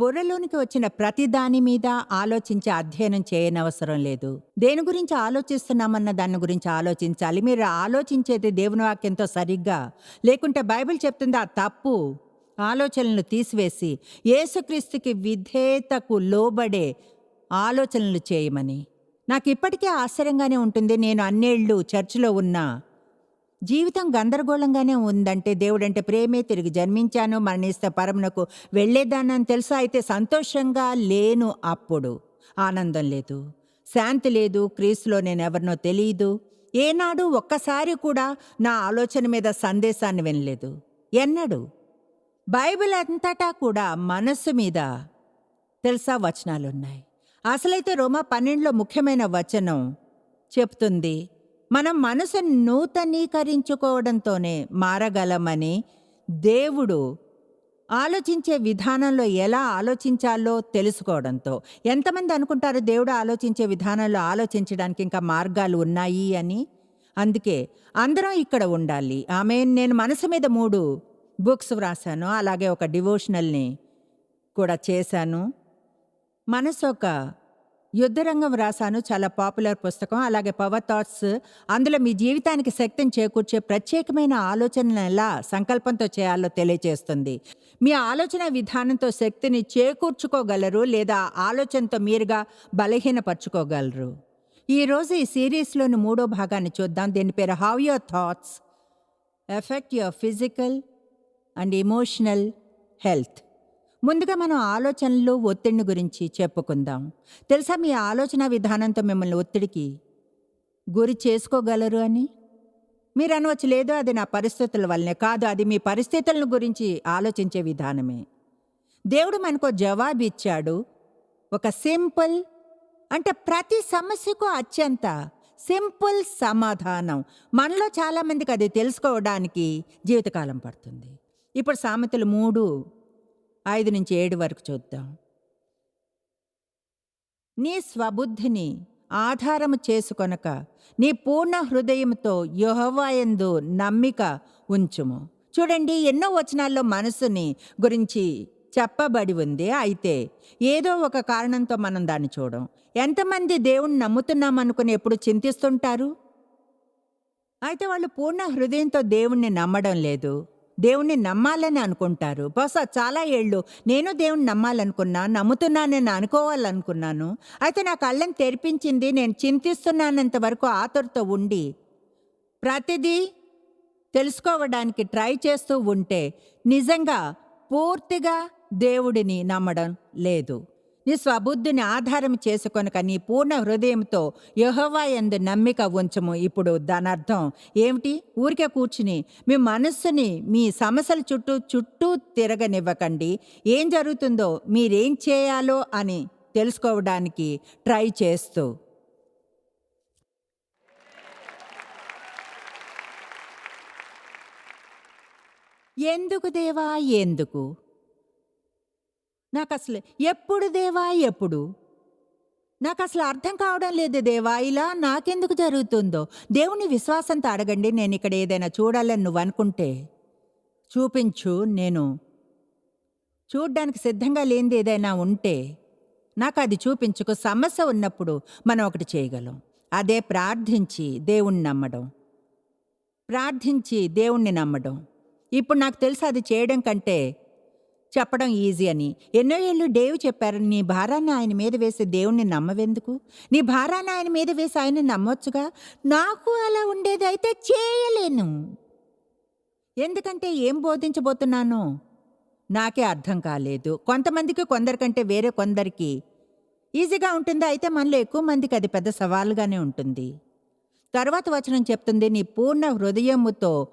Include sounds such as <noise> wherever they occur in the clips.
బుర్రలోనికి వచ్చిన ప్రతి దాని మీద ఆలోచించి అధ్యయనం చేయనవసరం లేదు. దేని గురించి ఆలోచిస్తున్నామన్న దాని గురించి ఆలోచించాలి. మీరు ఆలోచించేది దేవుని వాక్యంతో సరిగ్గా లేకుంటే బైబిల్ చెప్తుంది ఆ తప్పు ఆలోచనలు తీసివేసి యేసుక్రీస్తుకి విధేయతకు లోబడే ఆలోచనలు చేయమని. నాకు ఇప్పటికే ఆశ్చర్యంగానే ఉంటుంది. నేను అన్నేళ్ళు చర్చిలో ఉన్నా జీవితం గందరగోళంగానే ఉందంటే దేవుడంటే ప్రేమే తిరిగి జన్మించాను మరణిస్తే పరమునకు వెళ్ళేదానని తెలుసా? అయితే సంతోషంగా లేను అప్పుడు. ఆనందం లేదు. శాంతి లేదు. క్రీస్తులో నేను ఎవరినో తెలియదు ఏనాడు ఒక్కసారి కూడా నా ఆలోచన మీద సందేశాన్ని వినలేదు. ఎన్నడు. బైబిల్ అంతటా కూడా మనస్సు మీద తెలుసా వచనాలున్నాయి. అసలైతే రోమా పన్నెండులో ముఖ్యమైన వచనం చెప్తుంది. మనం మనసు నూతనీకరించుకోవడంతోనే మారగలమని దేవుడు ఆలోచించే విధానంలో ఎలా ఆలోచించాలో తెలుసుకోవడంతో. ఎంతమంది అనుకుంటారు దేవుడు ఆలోచించే విధానంలో ఆలోచించడానికి ఇంకా మార్గాలు ఉన్నాయి అని? అందుకే అందరం ఇక్కడ ఉండాలి. ఆమె నేను మనసు మీద మూడు బుక్స్ వ్రాసాను అలాగే ఒక డివోషనల్ని కూడా చేశాను. మనసు ఒక యుద్ధరంగం రాశాను చాలా పాపులర్ పుస్తకం. అలాగే పవర్ థాట్స్ అందులో మీ జీవితానికి శక్తిని చేకూర్చే ప్రత్యేకమైన ఆలోచనలు ఎలా సంకల్పంతో చేయాలో తెలియజేస్తుంది మీ ఆలోచన విధానంతో శక్తిని చేకూర్చుకోగలరు లేదా ఆలోచనతో మీరుగా బలహీనపరచుకోగలరు? ఈరోజు ఈ సిరీస్లోని మూడో భాగాన్ని చూద్దాం. దీని పేరు how your thoughts affect your physical and emotional health ముందుగా మనం ఆలోచనలు ఒత్తిడిని గురించి చెప్పుకుందాం. తెలుసా మీ ఆలోచన విధానంతో మిమ్మల్ని ఒత్తిడికి గురి చేసుకోగలరు అని? మీరు అనవచ్చు లేదు అది నా పరిస్థితుల వల్లనే కాదు అది మీ పరిస్థితులను గురించి ఆలోచించే విధానమే. దేవుడు మనకు జవాబు ఇచ్చాడు. ఒక సింపుల్ అంటే ప్రతి సమస్యకు అత్యంత సింపుల్ సమాధానం. మనలో చాలామందికి అది తెలుసుకోవడానికి జీవితకాలం పడుతుంది. ఇప్పుడు సామెతలు మూడు ఐదు నుంచి ఏడు వరకు చూద్దాం. నీ స్వబుద్ధిని ఆధారము చేసుకొనక నీ పూర్ణ హృదయంతో యుహవాయందు నమ్మిక ఉంచుము. చూడండి ఎన్నో వచనాల్లో మనసుని గురించి చెప్పబడి ఉంది. అయితే ఏదో ఒక కారణంతో మనం దాన్ని చూడం. ఎంతమంది దేవుణ్ణి నమ్ముతున్నాం అనుకుని ఎప్పుడు చింతిస్తుంటారు? అయితే వాళ్ళు పూర్ణ హృదయంతో దేవుణ్ణి నమ్మడం లేదు. దేవుణ్ణి నమ్మాలని అనుకుంటారు. బహుశా చాలా ఏళ్ళు నేను దేవుణ్ణి నమ్మాలనుకున్నా నమ్ముతున్నానని అనుకోవాలనుకున్నాను. అయితే నా కళ్ళని తెరిపించింది నేను చింతిస్తున్నానంత వరకు ఆతురతో ఉండి ప్రతిదీ తెలుసుకోవడానికి ట్రై చేస్తూ ఉంటే నిజంగా పూర్తిగా దేవుడిని నమ్మడం లేదు. నీ స్వబుద్ధిని ఆధారం చేసుకొనక నీ పూర్ణ హృదయంతో యెహోవా ఎందు నమ్మిక ఉంచము. ఇప్పుడు దానర్థం ఏమిటి? ఊరికే కూర్చుని మీ మనస్సుని మీ సమస్యల చుట్టూ చుట్టూ తిరగనివ్వకండి. ఏం జరుగుతుందో మీరేం చేయాలో అని తెలుసుకోవడానికి ట్రై చేస్తూ. ఎందుకు దేవా? ఎందుకు? నాకు అసలు ఎప్పుడు దేవా ఎప్పుడు? నాకు అసలు అర్థం కావడం లేదు దేవా ఇలా నాకెందుకు జరుగుతుందో? దేవుని విశ్వాసంతో అడగండి నేను ఇక్కడ ఏదైనా చూడాలని నువ్వు అనుకుంటే. చూపించు నేను చూడ్డానికి సిద్ధంగా లేనిది ఏదైనా ఉంటే నాకు అది చూపించుకు. సమస్య ఉన్నప్పుడు మనం ఒకటి చేయగలం. అదే ప్రార్థించి దేవుణ్ణి నమ్మడం. ప్రార్థించి దేవుణ్ణి నమ్మడం. ఇప్పుడు నాకు తెలుసు అది చేయడం కంటే చెప్పడం ఈజీ అని. ఎన్నో ఏళ్ళు డేవ్ చెప్పారు నీ భారాన్ని ఆయన మీద వేసి దేవుణ్ణి నమ్మవెందుకు? నీ భారాన్ని ఆయన మీద వేసి ఆయన నమ్మొచ్చుగా? నాకు అలా ఉండేది అయితే చేయలేను. ఎందుకంటే ఏం బోధించబోతున్నాను నాకే అర్థం కాలేదు. కొంతమందికి కొందరికంటే వేరే కొందరికి ఈజీగా ఉంటుంది? అయితే మనలో ఎక్కువ మందికి అది పెద్ద సవాలుగానే ఉంటుంది. తర్వాత వచనం చెప్తుంది నీ పూర్ణ హృదయముతో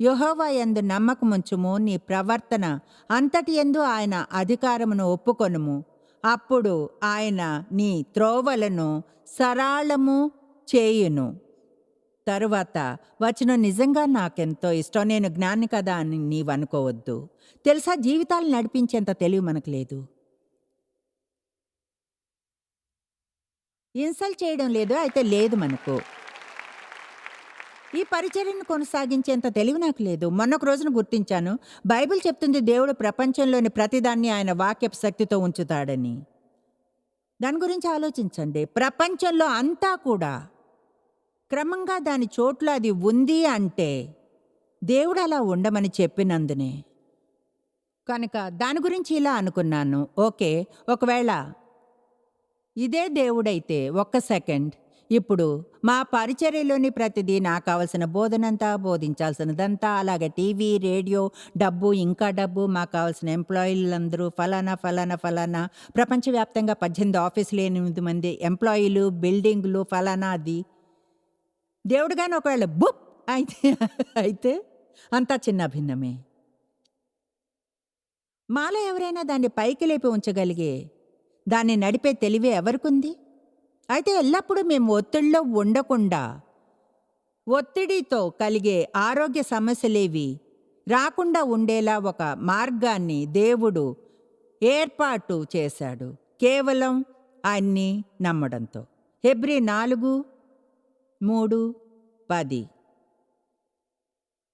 యందు నమ్మకముంచుము నీ ప్రవర్తన అంతటి యందు ఆయన అధికారమును ఒప్పుకొనుము. అప్పుడు ఆయన నీ త్రోవలను సరాళము చేయును. తరువాత వచనం నిజంగా నాకెంతో ఇష్టం. నేను జ్ఞాని కదా అని నీవు అనుకోవద్దు. తెలుసా? జీవితాలు నడిపించేంత తెలివి మనకు లేదు. ఇన్సల్ట్ చేయడం లేదు. అయితే లేదు మనకు. ఈ పరిచర్యను కొనసాగించేంత తెలివి నాకు లేదు. మొన్నొక రోజున గుర్తించాను. బైబిల్ చెప్తుంది దేవుడు ప్రపంచంలోని ప్రతిదాన్ని ఆయన వాక్యపు శక్తితో ఉంచుతాడని. దాని గురించి ఆలోచించండి. ప్రపంచంలో అంతా కూడా క్రమంగా దాని చోట్ల అది ఉంది అంటే దేవుడు అలా ఉండమని చెప్పినందునే. కనుక దాని గురించి ఇలా అనుకున్నాను. ఓకే ఒకవేళ ఇదే దేవుడైతే ఒక్క సెకండ్. ఇప్పుడు మా పరిచర్యలోని ప్రతిదీ నాకు కావలసిన బోధనంతా బోధించాల్సినదంతా అలాగే టీవీ రేడియో డబ్బు ఇంకా డబ్బు మాకు కావాల్సిన ఎంప్లాయీలందరూ ఫలానా ఫలానా ఫలానా. ప్రపంచవ్యాప్తంగా పద్దెనిమిది ఆఫీసులు ఎనిమిది మంది ఎంప్లాయీలు బిల్డింగ్లు ఫలానా అది. దేవుడు కానీ ఒకవేళ బుప్! అయితే అయితే అంతా చిన్న భిన్నమే. మాలో ఎవరైనా దాన్ని పైకి లేపి ఉంచగలిగే దాన్ని నడిపే తెలివి ఎవరికుంది? అయితే ఎల్లప్పుడూ మేము ఒత్తిడిలో ఉండకుండా ఒత్తిడితో కలిగే ఆరోగ్య సమస్యలేవి రాకుండా ఉండేలా ఒక మార్గాన్ని దేవుడు ఏర్పాటు చేశాడు. కేవలం ఆయన్ని నమ్మడంతో. హెబ్రి నాలుగు మూడు పది.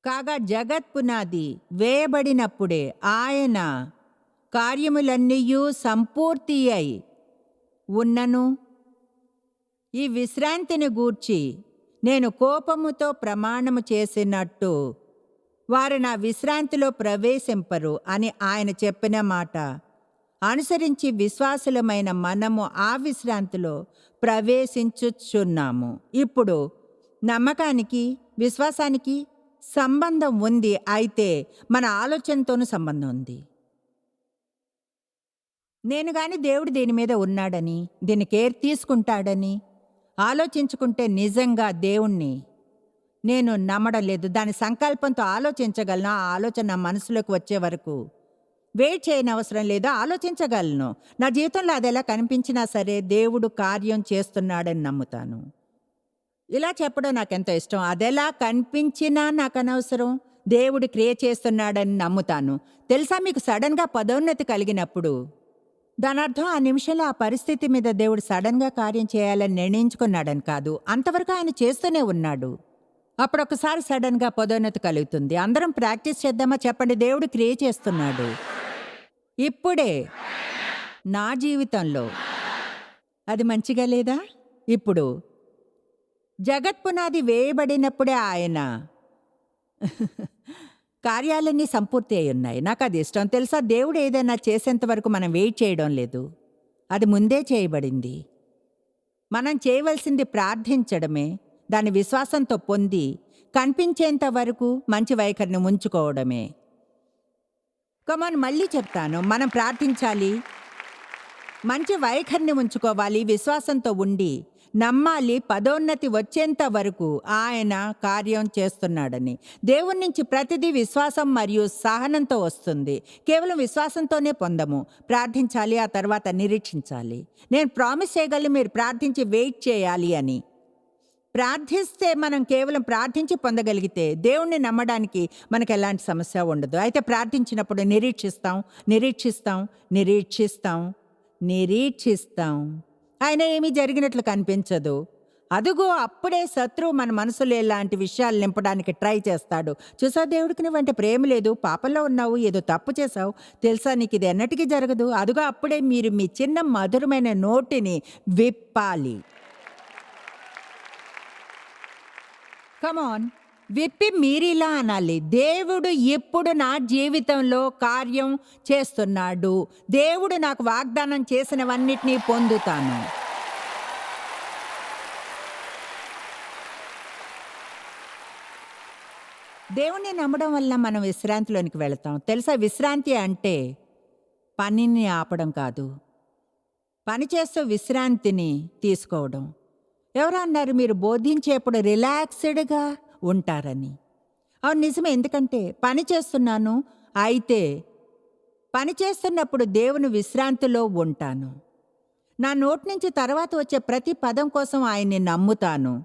కాగా జగత్ పునాది వేయబడినప్పుడే ఆయన కార్యములన్నీయూ సంపూర్తి అయి ఉన్నను. ఈ విశ్రాంతిని గూర్చి నేను కోపముతో ప్రమాణము చేసినట్టు వారు నా విశ్రాంతిలో ప్రవేశింపరు అని ఆయన చెప్పిన మాట. అనుసరించి విశ్వాసులమైన మనము ఆ విశ్రాంతిలో ప్రవేశించుచున్నాము. ఇప్పుడు నమ్మకానికి విశ్వాసానికి సంబంధం ఉంది అయితే మన ఆలోచనతోనూ సంబంధం ఉంది. నేను కానీ దేవుడు దీని మీద ఉన్నాడని దీని కేర్ తీసుకుంటాడని ఆలోచించుకుంటే నిజంగా దేవుణ్ణి నేను నమ్మడం లేదు దాని సంకల్పంతో ఆలోచించగలను. ఆ ఆలోచన నా మనసులోకి వచ్చే వరకు వెయిట్ చేయని అవసరం లేదు. ఆలోచించగలను. నా జీవితంలో అది ఎలా కనిపించినా సరే దేవుడు కార్యం చేస్తున్నాడని నమ్ముతాను. ఇలా చెప్పడం నాకెంతో ఇష్టం. అదెలా కనిపించినా నాకు అనవసరం. దేవుడు క్రియ చేస్తున్నాడని నమ్ముతాను. తెలుసా మీకు సడన్గా పదోన్నతి కలిగినప్పుడు దానర్థం ఆ నిమిషంలో ఆ పరిస్థితి మీద దేవుడు సడన్గా కార్యం చేయాలని నిర్ణయించుకున్నాడని కాదు. అంతవరకు ఆయన చేస్తూనే ఉన్నాడు. అప్పుడు ఒకసారి సడన్గా పదోన్నతి కలుగుతుంది. అందరం ప్రాక్టీస్ చేద్దామా చెప్పండి. దేవుడు క్రియ చేస్తున్నాడు. ఇప్పుడే నా జీవితంలో అది మంచిగా లేదా? ఇప్పుడు జగత్ పునాది వేయబడినప్పుడే ఆయన కార్యాలన్నీ సంపూర్తి అయి ఉన్నాయి. నాకు అది ఇష్టం. తెలుసా? దేవుడు ఏదైనా చేసేంత వరకు మనం వెయిట్ చేయడం లేదు. అది ముందే చేయబడింది. మనం చేయవలసింది ప్రార్థించడమే దాని విశ్వాసంతో పొంది కనిపించేంత వరకు మంచి వైఖరిని ఉంచుకోవడమే కమాన్ మళ్ళీ చెప్తాను. మనం ప్రార్థించాలి. మంచి వైఖరిని ఉంచుకోవాలి విశ్వాసంతో ఉండి నమ్మాలి పదోన్నతి వచ్చేంత వరకు ఆయన కార్యం చేస్తున్నాడని. దేవుని నుంచి ప్రతిదీ విశ్వాసం మరియు సహనంతో వస్తుంది. కేవలం విశ్వాసంతోనే పొందము. ప్రార్థించాలి ఆ తర్వాత నిరీక్షించాలి. నేను ప్రామిస్ చేయగలను మీరు ప్రార్థించి వెయిట్ చేయాలి అని. ప్రార్థిస్తే మనం కేవలం ప్రార్థించి పొందగలిగితే దేవుణ్ణి నమ్మడానికి మనకు ఎలాంటి సమస్య ఉండదు. అయితే ప్రార్థించినప్పుడు నిరీక్షిస్తాం నిరీక్షిస్తాం నిరీక్షిస్తాం నిరీక్షిస్తాం. ఆయన ఏమీ జరిగినట్లు కనిపించదు. అదుగో అప్పుడే శత్రువు మన మనసులో ఇలాంటి విషయాలు నింపడానికి ట్రై చేస్తాడు. చూసా దేవుడికి నువ్వంటే ప్రేమ లేదు పాపంలో ఉన్నావు ఏదో తప్పు చేసావు తెలుసా నీకు ఇది ఎన్నటికీ జరగదు. అదుగో అప్పుడే మీరు మీ చిన్న మధురమైన నోటిని విప్పాలి. కమాన్ విప్పి మీరిలా అనాలి. దేవుడు ఇప్పుడు నా జీవితంలో కార్యం చేస్తున్నాడు. దేవుడు నాకు వాగ్దానం చేసినవన్నిటినీ పొందుతాను. దేవుణ్ణి నమ్మడం వల్ల మనం విశ్రాంతిలోనికి వెళతాం. తెలుసా? విశ్రాంతి అంటే పనిని ఆపడం కాదు. పని చేస్తూ విశ్రాంతిని తీసుకోవడం. ఎవరు అన్నారు మీరు బోధించేప్పుడు రిలాక్స్డ్గా ఉంటారని. అవును నిజమే. ఎందుకంటే పని చేస్తున్నాను అయితే పని చేస్తున్నప్పుడు దేవుని విశ్రాంతిలో ఉంటాను. నా నోటి నుంచి తర్వాత వచ్చే ప్రతి పదం కోసం ఆయన్ని నమ్ముతాను.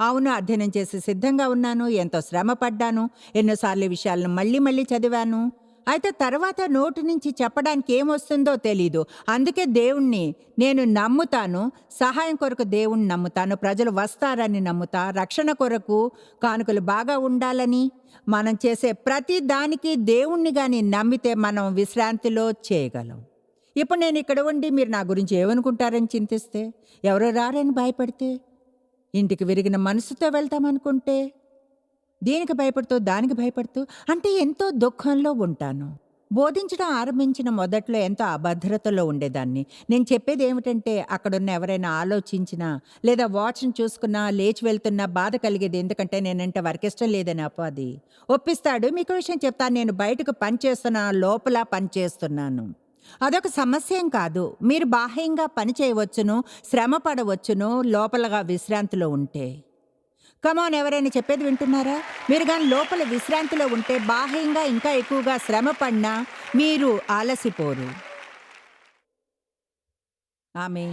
అవును అధ్యయనం చేసి సిద్ధంగా ఉన్నాను ఎంతో శ్రమ పడ్డాను ఎన్నోసార్లు విషయాలను మళ్ళీ మళ్ళీ చదివాను. అయితే తర్వాత నోటి నుంచి చెప్పడానికి ఏమొస్తుందో తెలీదు. అందుకే దేవుణ్ణి నేను నమ్ముతాను సహాయం కొరకు దేవుణ్ణి నమ్ముతాను ప్రజలు వస్తారని నమ్ముతా రక్షణ కొరకు కానుకలు బాగా ఉండాలని మనం చేసే ప్రతి దానికి దేవుణ్ణి కానీ నమ్మితే మనం విశ్రాంతిలో చేయగలం. ఇప్పుడు నేను ఇక్కడ ఉండి మీరు నా గురించి ఏమనుకుంటారని చింతిస్తే ఎవరో రారని భయపడితే ఇంటికి విరిగిన మనసుతో వెళ్తామనుకుంటే దీనికి భయపడుతూ దానికి భయపడుతూ అంటే ఎంతో దుఃఖంలో ఉంటాను. బోధించడం ఆరంభించిన మొదట్లో ఎంతో అభద్రతలో ఉండేదాన్ని. నేను చెప్పేది ఏమిటంటే అక్కడున్న ఎవరైనా ఆలోచించినా లేదా వాచ్ని చూసుకున్నా లేచి వెళ్తున్నా బాధ కలిగేది. ఎందుకంటే నేనంటే వారికి లేదని అపాది ఒప్పిస్తాడు మీకు విషయం చెప్తాను. నేను బయటకు పనిచేస్తున్నా లోపల పనిచేస్తున్నాను అదొక సమస్య కాదు. మీరు బాహ్యంగా పని చేయవచ్చును శ్రమ పడవచ్చును లోపలగా విశ్రాంతిలో ఉంటే. కమాన్ ఎవరైనా చెప్పేది వింటున్నారా? మీరు కానీ లోపల విశ్రాంతిలో ఉంటే బాహ్యంగా ఇంకా ఎక్కువగా శ్రమ పడినా మీరు ఆలసిపోరు ఆమె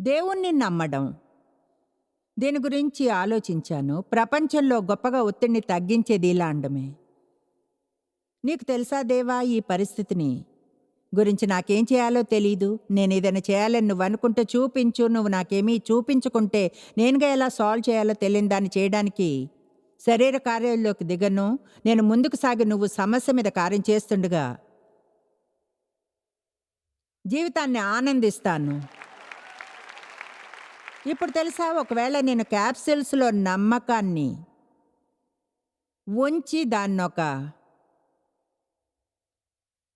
దేవుణ్ణి నమ్మడం. దీని గురించి ఆలోచించాను? ప్రపంచంలో గొప్పగా ఒత్తిడిని తగ్గించేది ఇలా అండమే నీకు తెలుసా దేవా ఈ పరిస్థితిని? గురించి నాకేం చేయాలో తెలీదు. నేను ఏదైనా చేయాలని నువ్వు అనుకుంటే చూపించు. నువ్వు నాకేమీ చూపించుకుంటే నేనుగా ఎలా సాల్వ్ చేయాలో తెలియని దాన్ని చేయడానికి శరీర కార్యాల్లోకి దిగను. నేను ముందుకు సాగి నువ్వు సమస్య మీద కార్యం చేస్తుండగా జీవితాన్ని ఆనందిస్తాను. ఇప్పుడు తెలుసా? ఒకవేళ నేను క్యాప్సిల్స్లో నమ్మకాన్ని ఉంచి దాన్నొక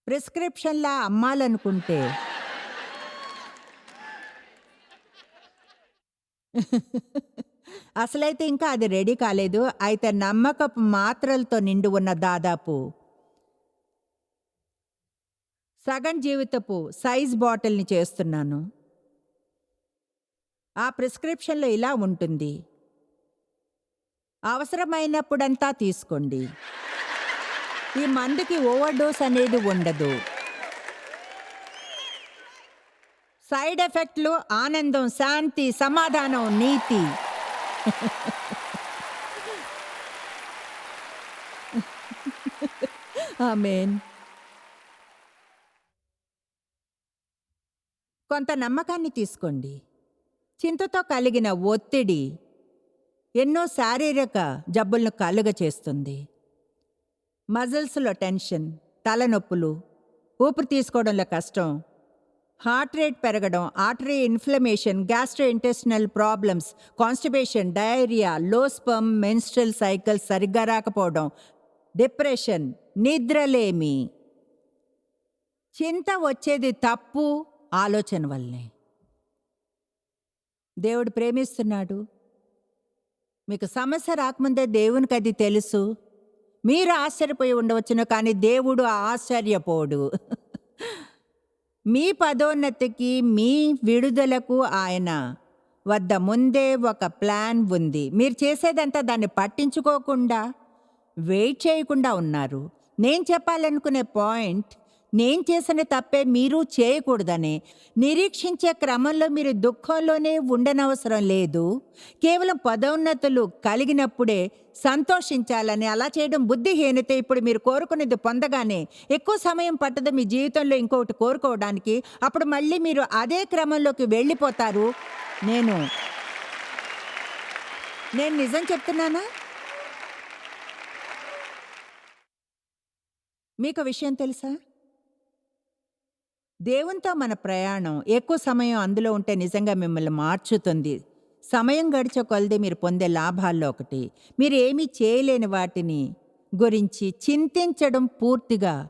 ప్రిస్క్రిప్షన్లా అమ్మాలనుకుంటే. అసలైతే ఇంకా అది రెడీ కాలేదు. అయితే నమ్మకపు మాత్రలతో నిండి ఉన్న దాదాపు సగం జీవితపు సైజ్ బాటిల్ని చేస్తున్నాను. ఆ ప్రిస్క్రిప్షన్లో ఇలా ఉంటుంది. అవసరమైనప్పుడంతా తీసుకోండి. ఈ మందుకి ఓవర్ డోస్ అనేది ఉండదు. సైడ్ ఎఫెక్ట్లు ఆనందం శాంతి సమాధానం నీతి. ఆమెన్. కొంత నమ్మకాన్ని తీసుకోండి. చింతతో కలిగిన ఒత్తిడి ఎన్నో శారీరక జబ్బులను కలుగ చేస్తుంది మజిల్స్లో టెన్షన్ తలనొప్పులు ఊపిరి తీసుకోవడంలో కష్టం హార్ట్ రేట్ పెరగడం artery inflammation gastro intestinal problems constipation diarrhoea లో స్పమ్ మెన్స్ట్రల్ సైకిల్ సరిగ్గా రాకపోవడం డిప్రెషన్ నిద్రలేమి. చింత వచ్చేది తప్పు ఆలోచన వల్లనే దేవుడు ప్రేమిస్తున్నాడు. మీకు సమస్య రాకముందే దేవునికి అది తెలుసు. మీరు ఆశ్చర్యపోయి ఉండవచ్చును కానీ దేవుడు ఆశ్చర్యపోడు. మీ పదోన్నతికి మీ విడుదలకు ఆయన వద్ద ముందే ఒక ప్లాన్ ఉంది. మీరు చేసేదంతా దాన్ని పట్టించుకోకుండా వెయిట్ చేయకుండా ఉన్నారు. నేను చెప్పాలనుకునే పాయింట్ నేను చేసిన తప్పే మీరు చేయకూడదని. నిరీక్షించే క్రమంలో మీరు దుఃఖంలోనే ఉండనవసరం లేదు. కేవలం పదోన్నతులు కలిగినప్పుడే సంతోషించాలని అలా చేయడం బుద్ధిహీనత. ఇప్పుడు మీరు కోరుకునేది పొందగానే ఎక్కువ సమయం పట్టదు మీ జీవితంలో ఇంకొకటి కోరుకోవడానికి. అప్పుడు మళ్ళీ మీరు అదే క్రమంలోకి వెళ్ళిపోతారు. నేను నేను నిజం చెప్తున్నానా? మీకు విషయం తెలుసా? దేవునితో మన ప్రయాణం ఎక్కువ సమయం అందులో ఉంటే నిజంగా మిమ్మల్ని మార్చుతుంది. సమయం గడిచే కొలది మీరు పొందే లాభాల్లో ఒకటి. మీరు ఏమీ చేయలేని వాటిని గురించి చింతించడం పూర్తిగా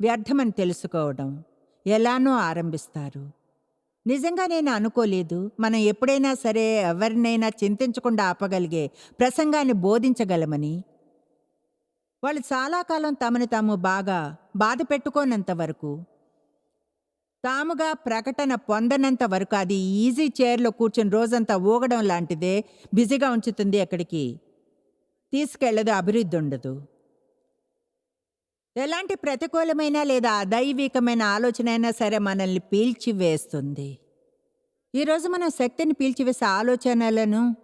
వ్యర్థమని తెలుసుకోవడం ఎలానో ఆరంభిస్తారు. నిజంగా నేను అనుకోలేదు. మనం ఎప్పుడైనా సరే ఎవరినైనా చింతించకుండా ఆపగలిగే ప్రసంగాన్ని బోధించగలమని. వాళ్ళు చాలా కాలం తమను తాము బాగా బాధ పెట్టుకోనంత వరకు తాముగా ప్రకటన పొందనంత వరకు అది ఈజీ చైర్లో కూర్చుని రోజంతా ఊగడం లాంటిదే బిజీగా ఉంచుతుంది అక్కడికి. తీసుకెళ్ళదు అభివృద్ధి ఉండదు. ఎలాంటి ప్రతికూలమైన లేదా అదైవికమైన ఆలోచన అయినా సరే మనల్ని పీల్చివేస్తుంది. ఈరోజు మనం శక్తిని పీల్చివేసే ఆలోచనలను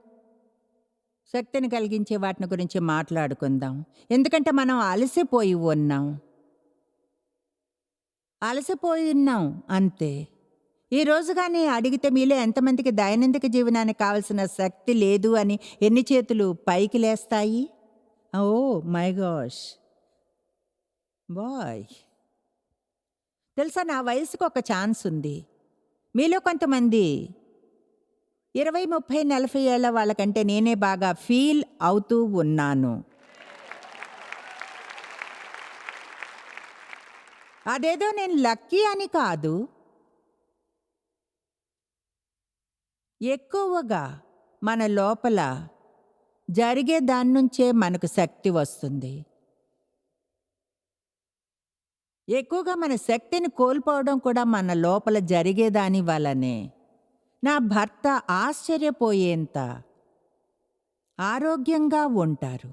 శక్తిని కలిగించే వాటిని గురించి మాట్లాడుకుందాం. ఎందుకంటే మనం అలసిపోయి ఉన్నాం. అలసిపోయి ఉన్నాం అంతే. ఈరోజు కానీ అడిగితే మీలో ఎంతమందికి దైనందిక జీవనానికి కావలసిన శక్తి లేదు అని ఎన్ని చేతులు పైకి లేస్తాయి? Oh my gosh. బాయ్. తెలుసా నా వయసుకు ఒక ఛాన్స్ ఉంది. మీలో కొంతమంది ఇరవై ముప్పై నలభై ఏళ్ళ వాళ్ళకంటే నేనే బాగా ఫీల్ అవుతూ ఉన్నాను. అదేదో నేను లక్కీ అని కాదు. ఎక్కువగా మన లోపల జరిగే దాని నుంచే మనకు శక్తి వస్తుంది. ఎక్కువగా మన శక్తిని కోల్పోవడం కూడా మన లోపల జరిగేదాని వల్లనే నా భర్త ఆశ్చర్యపోయేంత ఆరోగ్యంగా ఉంటారు.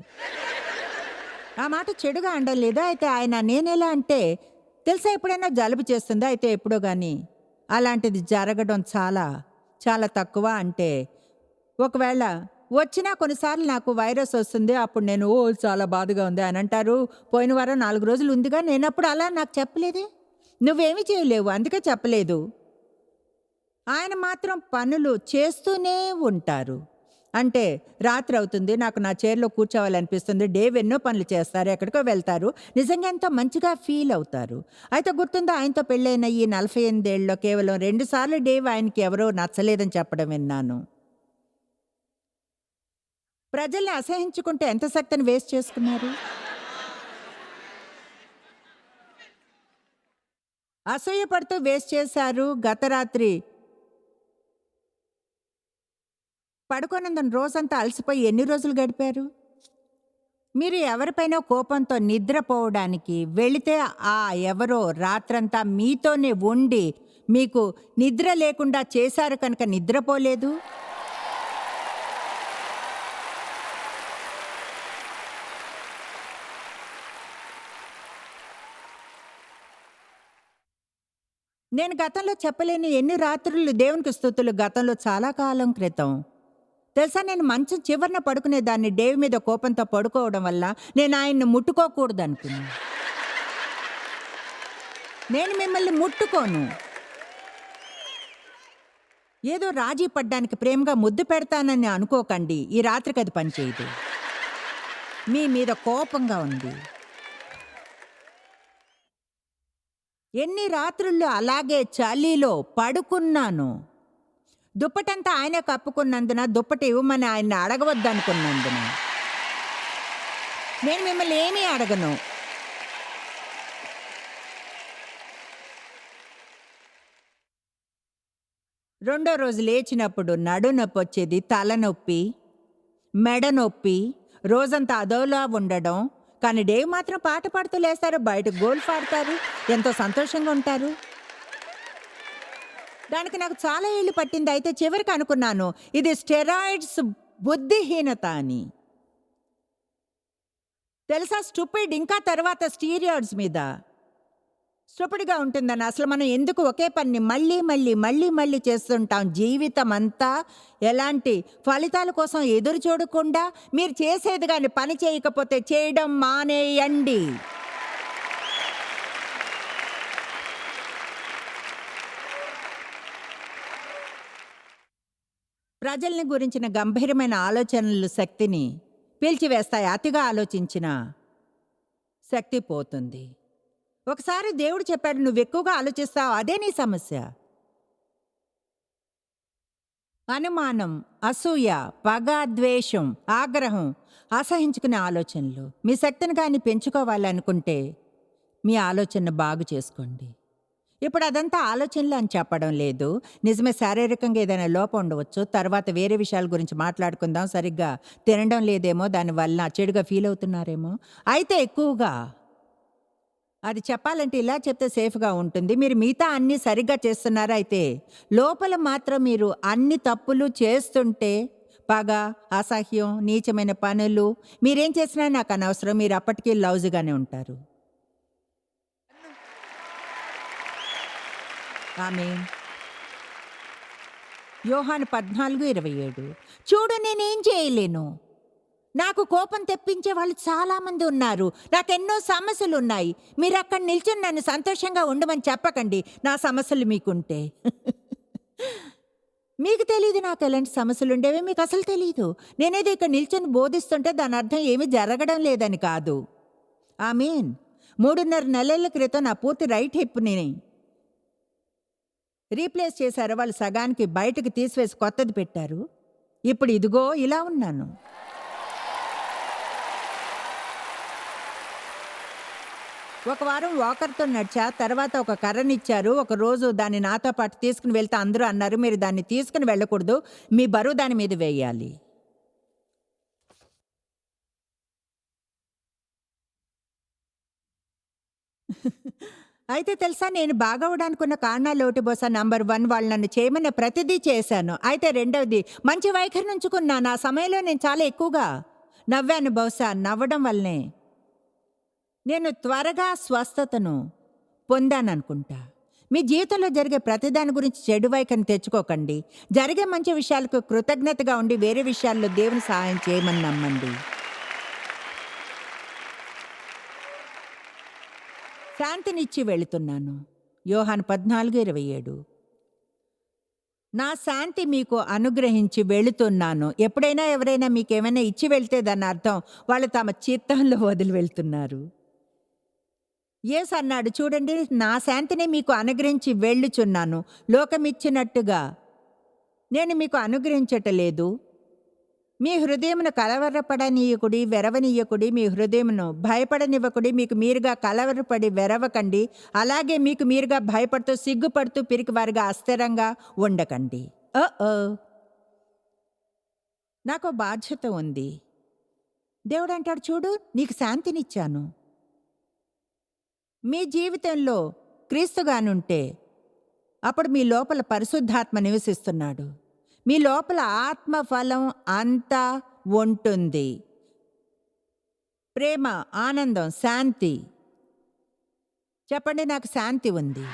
ఆ మాట చెడుగా అండలేదా అయితే ఆయన నేనెలా అంటే తెలుసా ఎప్పుడైనా జలుబు చేస్తుందా? అయితే ఎప్పుడో కానీ అలాంటిది జరగడం చాలా చాలా తక్కువ అంటే ఒకవేళ వచ్చినా కొన్నిసార్లు నాకు వైరస్ వస్తుంది అప్పుడు నేను ఓ చాలా బాధగా ఉంది అని అంటారు. పోయిన వారం నాలుగు రోజులు ఉందిగా నేను అప్పుడు అలా నాకు చెప్పలేదే. నువ్వేమీ చేయలేవు అందుకే చెప్పలేదు. ఆయన మాత్రం పనులు చేస్తూనే ఉంటారు. అంటే రాత్రి అవుతుంది నాకు నా చైర్లో కూర్చోవాలనిపిస్తుంది డే ఎన్నో పనులు చేస్తారు ఎక్కడికో వెళ్తారు నిజంగా ఎంతో మంచిగా ఫీల్ అవుతారు. అయితే గుర్తుందా ఆయనతో పెళ్ళైన ఈ నలభై ఎనిమిదేళ్ళలో కేవలం రెండుసార్లు డేవ్ ఆయనకి ఎవరో నచ్చలేదని చెప్పడం విన్నాను. ప్రజల్ని అసహించుకుంటే ఎంత శక్తిని వేస్ట్ చేసుకున్నారు? అసూయపడుతూ వేస్ట్ చేశారు గత రాత్రి పడుకోనందని రోజంతా అలసిపోయి ఎన్ని రోజులు గడిపారు? మీరు ఎవరిపైన కోపంతో నిద్రపోవడానికి వెళితే ఆ ఎవరో రాత్రంతా మీతోనే ఉండి మీకు నిద్ర లేకుండా చేశారు కనుక నిద్రపోలేదు? నేను గతంలో చెప్పలేని ఎన్ని రాత్రులు దేవునికి స్థుతులు గతంలో చాలా కాలం క్రితం. తెలుసా నేను మంచం చివరన పడుకునే దాన్ని డేవ్ మీద కోపంతో పడుకోవడం వల్ల నేను ఆయన్ని ముట్టుకోకూడదు అనుకున్నాను నేను మిమ్మల్ని ముట్టుకోను. ఏదో రాజీ పడ్డానికి ప్రేమగా ముద్దు పెడతానని అనుకోకండి. ఈ రాత్రికి అది పనిచేయదు. మీ మీద కోపంగా ఉంది. ఎన్ని రాత్రుల్లో అలాగే చలిలో పడుకున్నాను. దుప్పటంతా ఆయన కప్పుకున్నందున దుప్పటి ఇవ్వమని ఆయన అడగవద్దనుకున్నందున. నేను మిమ్మల్ని ఏమీ అడగను. రెండో రోజు లేచినప్పుడు నడునొప్పి వచ్చేది తలనొప్పి మెడ నొప్పి రోజంతా అదోలా ఉండడం. కానీ డేవ్ మాత్రం పాట పాడుతూ లేస్తారు బయట గోల్ఫ్ ఆడతారు ఎంతో సంతోషంగా ఉంటారు. దానికి నాకు చాలా ఏళ్ళు పట్టింది. అయితే చివరికి అనుకున్నాను ఇది స్టెరాయిడ్స్ బుద్ధిహీనత అని. తెలుసా? స్టూపిడ్ ఇంకా తర్వాత స్టీరియాడ్స్ మీద. స్టూపిడ్గా ఉంటుందని. అసలు మనం ఎందుకు ఒకే పని మళ్ళీ మళ్ళీ మళ్ళీ మళ్ళీ చేస్తుంటాం? జీవితం అంతా ఎలాంటి ఫలితాల కోసం ఎదురు చూడకుండా మీరు చేసేది కానీ పని చేయకపోతే చేయడం మానేయండి. ప్రజల్ని గురించిన గంభీరమైన ఆలోచనలు శక్తిని పీల్చివేస్తాయి. అతిగా ఆలోచించిన శక్తి పోతుంది. ఒకసారి దేవుడు చెప్పాడు నువ్వు ఎక్కువగా ఆలోచిస్తావు అదే నీ సమస్య. అనుమానం అసూయ పగ ద్వేషం ఆగ్రహం అసహించుకునే ఆలోచనలు. మీ శక్తిని కానీ పెంచుకోవాలనుకుంటే మీ ఆలోచన బాగు చేసుకోండి. ఇప్పుడు అదంతా ఆలోచనలు అని చెప్పడం లేదు. నిజమే శారీరకంగా ఏదైనా లోపం ఉండవచ్చు. తర్వాత వేరే విషయాల గురించి మాట్లాడుకుందాం సరిగ్గా తినడం లేదేమో దానివల్ల చెడుగా ఫీల్ అవుతున్నారేమో. అయితే ఎక్కువగా అది చెప్పాలంటే ఇలా చెప్తే సేఫ్గా ఉంటుంది. మీరు మిగతా అన్ని సరిగ్గా చేస్తున్నారా అయితే లోపల మాత్రం మీరు అన్ని తప్పులు చేస్తుంటే పగ అసహ్యం నీచమైన పనులు మీరేం చేసినా నాకు అనవసరం మీరు అప్పటికీ లౌజుగానే ఉంటారు. ఆమె యోహాను పద్నాలుగు ఇరవై ఏడు. చూడు నేనేం చేయలేను. నాకు కోపం తెప్పించే వాళ్ళు చాలామంది ఉన్నారు. నాకు ఎన్నో సమస్యలు ఉన్నాయి మీరు అక్కడ నిల్చుని నన్ను సంతోషంగా ఉండమని చెప్పకండి. నా సమస్యలు మీకుంటే. <laughs> మీకు తెలియదు నాకు ఎలాంటి సమస్యలు ఉండేవి? మీకు అసలు తెలియదు నేనేదో ఇక్కడ నిల్చొని బోధిస్తుంటే దాని అర్థం ఏమీ జరగడం లేదని కాదు. ఐ మీన్ మూడున్నర నెలల క్రితం నా పూర్తి రైట్ హిప్ని రీప్లేస్ చేశారు వాళ్ళు సగానికి బయటకు తీసివేసి కొత్తది పెట్టారు. ఇప్పుడు ఇదిగో ఇలా ఉన్నాను. ఒక వారం వాకర్తో నడిచా తర్వాత ఒక కర్రనిచ్చారు ఒక రోజు దాన్ని నాతో పాటు తీసుకుని వెళ్తే అందరూ అన్నారు మీరు దాన్ని తీసుకుని వెళ్ళకూడదు మీ బరువు దాని మీద వేయాలి. అయితే తెలుసా నేను బాగవడానికి ఉన్న కారణాలు ఒకటి బోసా నంబర్ వన్ వాళ్ళు నన్ను చేయమని ప్రతిదీ చేశాను. అయితే రెండవది మంచి వైఖరి నుంచుకున్నాను ఆ సమయంలో నేను చాలా ఎక్కువగా నవ్వాను బహుశా నవ్వడం వల్లనే. నేను త్వరగా స్వస్థతను పొందాననుకుంటా. మీ జీవితంలో జరిగే ప్రతిదాని గురించి చెడు వైఖరిని తెచ్చుకోకండి. జరిగే మంచి విషయాలకు కృతజ్ఞతగా ఉండి వేరే విషయాల్లో దేవుని సహాయం చేయమని నమ్మండి. శాంతినిచ్చి వెళుతున్నాను. యోహాన్ పద్నాలుగు ఇరవై ఏడు. నా శాంతి మీకు అనుగ్రహించి వెళుతున్నాను. ఎప్పుడైనా ఎవరైనా మీకు ఏమైనా ఇచ్చి వెళ్తే దాని అర్థం వాళ్ళు తమ చిత్తంలో వదిలి వెళ్తున్నారు. ఏస్ అన్నాడు చూడండి నా శాంతిని మీకు అనుగ్రహించి వెళ్ళుచున్నాను లోకమిచ్చినట్టుగా నేను మీకు అనుగ్రహించటలేదు. మీ హృదయమును కలవరపడనీయకుడి వెరవనీయకుడి మీ హృదయమును భయపడనివ్వకుడి మీకు మీరుగా కలవరపడి వెరవకండి. అలాగే మీకు మీరుగా భయపడుతూ సిగ్గుపడుతూ పిరికివారిగా అస్థిరంగా ఉండకండి. ఓ ఓ నాకు బాధ్యత ఉంది. దేవుడు అంటాడు చూడు నీకు శాంతినిచ్చాను. మీ జీవితంలో క్రీస్తుగానుంటే అప్పుడు మీ లోపల పరిశుద్ధాత్మ నివసిస్తున్నాడు. మీ లోపల ఆత్మఫలం అంతా ఉంటుంది. ప్రేమ ఆనందం శాంతి. చెప్పండి నాకు శాంతి ఉంది.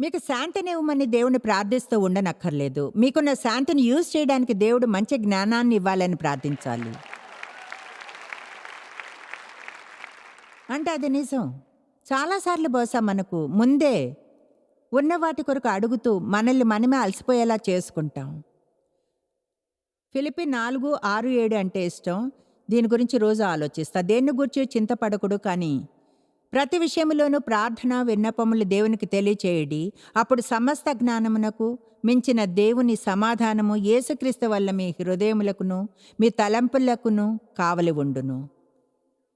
మీకు శాంతిని ఇవ్వమని దేవుని ప్రార్థిస్తూ ఉండనక్కర్లేదు. మీకున్న శాంతిని యూజ్ చేయడానికి దేవుడు మంచి జ్ఞానాన్ని ఇవ్వాలని ప్రార్థించాలి. అంటే అది నిజం. చాలాసార్లు బహుశా మనకు ముందే ఉన్న వాటి కొరకు అడుగుతూ మనల్ని మనమే అలసిపోయేలా చేసుకుంటాం. ఫిలిపి నాలుగు ఆరు ఏడు అంటే ఇష్టం. దీని గురించి రోజు ఆలోచిస్తా. దేన్ని గురించి చింతపడకుడు కానీ ప్రతి విషయంలోనూ ప్రార్థన విన్నపములు దేవునికి తెలియచేయడి. అప్పుడు సమస్త జ్ఞానమునకు మించిన దేవుని సమాధానము యేసుక్రీస్తు వల్ల మీ హృదయములకును మీ తలంపులకును కావలి ఉండును.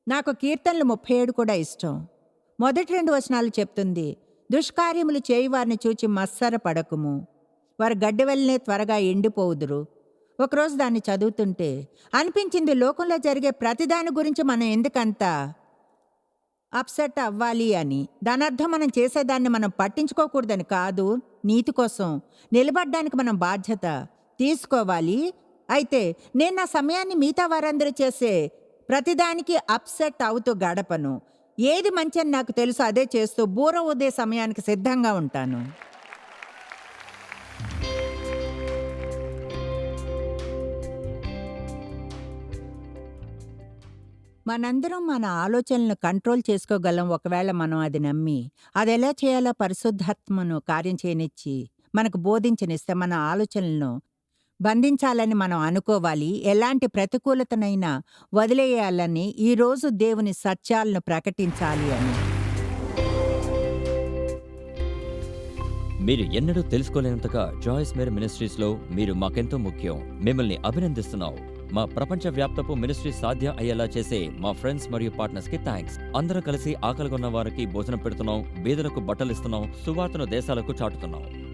నాకు కీర్తనలు ముప్పై ఏడు కూడా ఇష్టం. మొదటి రెండు వచనాలు చెప్తుంది దుష్కార్యములు చేయువారిని చూచి మత్సర పడకుము. వారు గడ్డి వల్లనే త్వరగా ఎండిపోవుదురు. ఒకరోజు దాన్ని చదువుతుంటే అనిపించింది లోకంలో జరిగే ప్రతిదాని గురించి మనం ఎందుకంత అప్సెట్ అవ్వాలి అని. దాని అర్థం మనం చేసేదాన్ని మనం పట్టించుకోకూడదని కాదు. నీతి కోసం నిలబడ్డానికి మనం బాధ్యత తీసుకోవాలి. అయితే నేను నా సమయాన్ని మిగతా వారందరూ చేసే ప్రతిదానికి అప్సెట్ అవుతూ గడపను. ఏది మంచి అని నాకు తెలుసు అదే చేస్తూ బూర ఉదయ సమయానికి సిద్ధంగా ఉంటాను. మనందరం మన ఆలోచనలను కంట్రోల్ చేసుకోగలం ఒకవేళ మనం అది నమ్మి. అది ఎలా చేయాలో పరిశుద్ధాత్మను కార్యం చేయనిచ్చి మనకు బోధించనిస్తే మన ఆలోచనలను బంధించాలని మనం అనుకోవాలి. ఎలాంటి ప్రతికూలతనైనా వదిలేయాలని ఈరోజు దేవుని సత్యాలను ప్రకటించాలి అని. మీరు ఎన్నడూ తెలుసుకోలేనంతగా జాయిస్ మేర్ మినిస్ట్రీస్లో మీరు మాకెంతో ముఖ్యం. మిమ్మల్ని అభినందిస్తున్నాం. మా ప్రపంచ వ్యాప్తపు మినిస్ట్రీ సాధ్యం అయ్యేలా చేసే మా ఫ్రెండ్స్ మరియు పార్ట్నర్స్కి థ్యాంక్స్ అందరం కలిసి ఆకలిగొన్న వారికి భోజనం పెడుతున్నాం. బీదలకు బట్టలు ఇస్తున్నాం సువార్తను దేశాలకు చాటుతున్నాం.